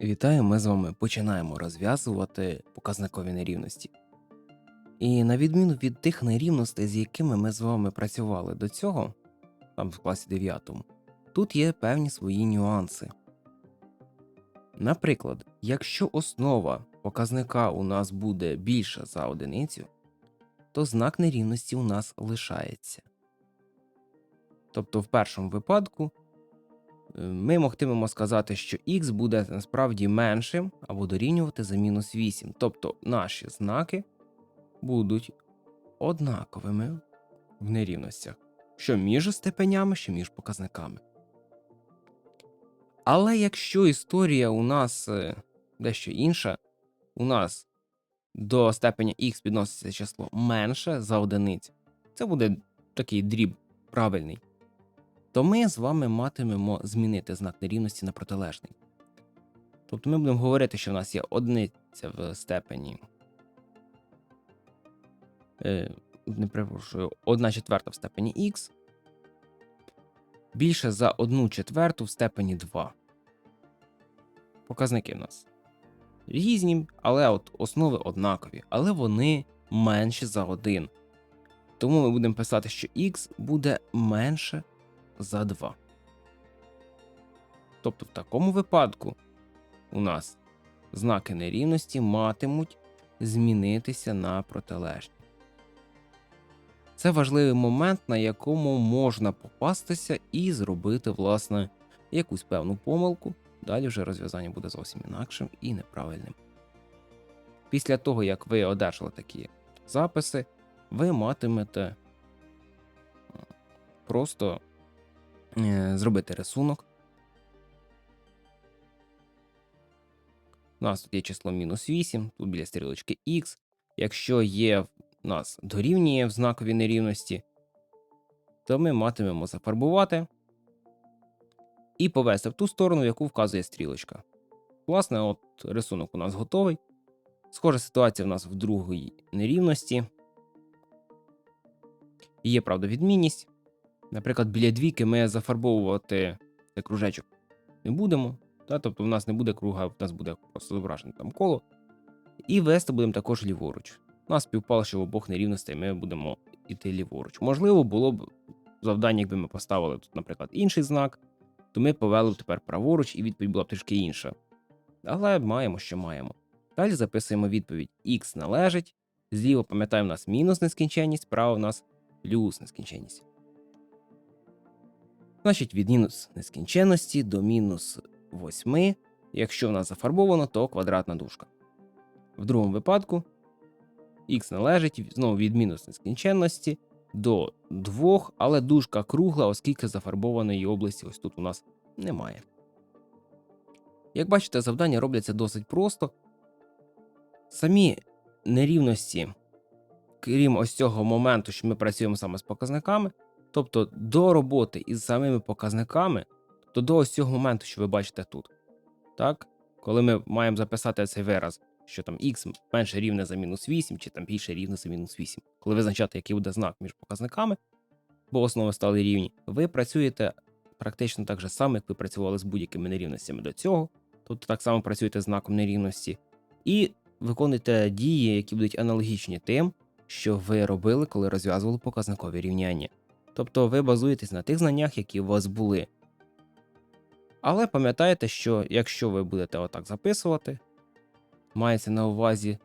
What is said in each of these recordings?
Вітаю, ми з вами починаємо розв'язувати показникові нерівності. І на відміну від тих нерівностей, з якими ми з вами працювали до цього, там в класі 9, тут є певні свої нюанси. Наприклад, якщо основа показника у нас буде більша за одиницю, то знак нерівності у нас лишається. Тобто, в першому випадку ми могтимемо сказати, що х буде насправді меншим або дорівнювати за мінус 8. Тобто наші знаки будуть однаковими в нерівностях, що між степенями, що між показниками. Але якщо історія у нас е, дещо інша, у нас до степеня х підноситься число менше за одиницю, це буде такий дріб правильний, то ми з вами матимемо змінити знак нерівності на протилежний. Тобто ми будемо говорити, що в нас є одиниця в степені. Е, не перепрошую, 1 четверта в степені х більше за 1 четверту в степені 2. Показники в нас різні, але от основи однакові, але вони менші за 1. Тому ми будемо писати, що х буде менше за 2. Тобто, в такому випадку у нас знаки нерівності матимуть змінитися на протилежні. Це важливий момент, на якому можна попастися і зробити, власне, якусь певну помилку. Далі вже розв'язання буде зовсім інакшим і неправильним. Після того, як ви одержали такі записи, ви матимете просто зробити рисунок. У нас тут є число мінус 8, тут біля стрілочки х. Якщо є в нас дорівнює в знаковій нерівності, то ми матимемо зафарбувати і повести в ту сторону, в яку вказує стрілочка. Власне, от рисунок у нас готовий. Схожа ситуація в нас в другій нерівності. Є, правда, відмінність. Наприклад, біля двійки ми зафарбовувати цей кружечок не будемо. Та? Тобто в нас не буде круга, в нас буде просто зображене там коло. І вести будемо також ліворуч. У нас співпало, що в обох нерівностей ми будемо йти ліворуч. Можливо, було б завдання, якби ми поставили тут, наприклад, інший знак, то ми повели б тепер праворуч, і відповідь була б трішки інша. Але маємо, що маємо. Далі записуємо відповідь: х належить. Зліва пам'ятаємо, у нас мінус нескінченність, справа у нас плюс нескінченність. Значить, від мінус нескінченності до мінус 8. Якщо в нас зафарбовано, то квадратна дужка. В другому випадку х належить знову від мінус нескінченності до 2, але дужка кругла, оскільки зафарбованої області ось тут у нас немає. Як бачите, завдання робляться досить просто. Самі нерівності, крім ось цього моменту, що ми працюємо саме з показниками, тобто до роботи із самими показниками, то до ось цього моменту, що ви бачите тут. Так? Коли ми маємо записати цей вираз, що там х менше рівне за мінус 8, чи там більше рівне за мінус 8, коли визначати, який буде знак між показниками, бо основи стали рівні, ви працюєте практично так же само, як ви працювали з будь-якими нерівностями до цього, тобто так само працюєте з знаком нерівності, і виконуєте дії, які будуть аналогічні тим, що ви робили, коли розв'язували показникові рівняння. Тобто ви базуєтесь на тих знаннях, які у вас були. Але пам'ятайте, що якщо ви будете отак записувати, мається на увазі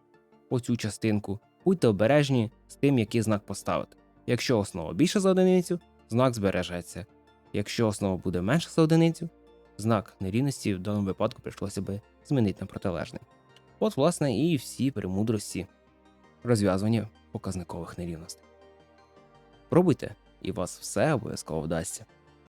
оцю частинку, будьте обережні з тим, який знак поставити. Якщо основа більше за одиницю, знак збережеться. Якщо основа буде менше за одиницю, знак нерівності в даному випадку прийшлося би змінити на протилежний. От, власне, і всі премудрості розв'язування показникових нерівностей. Пробуйте, і у вас все обов'язково вдасться.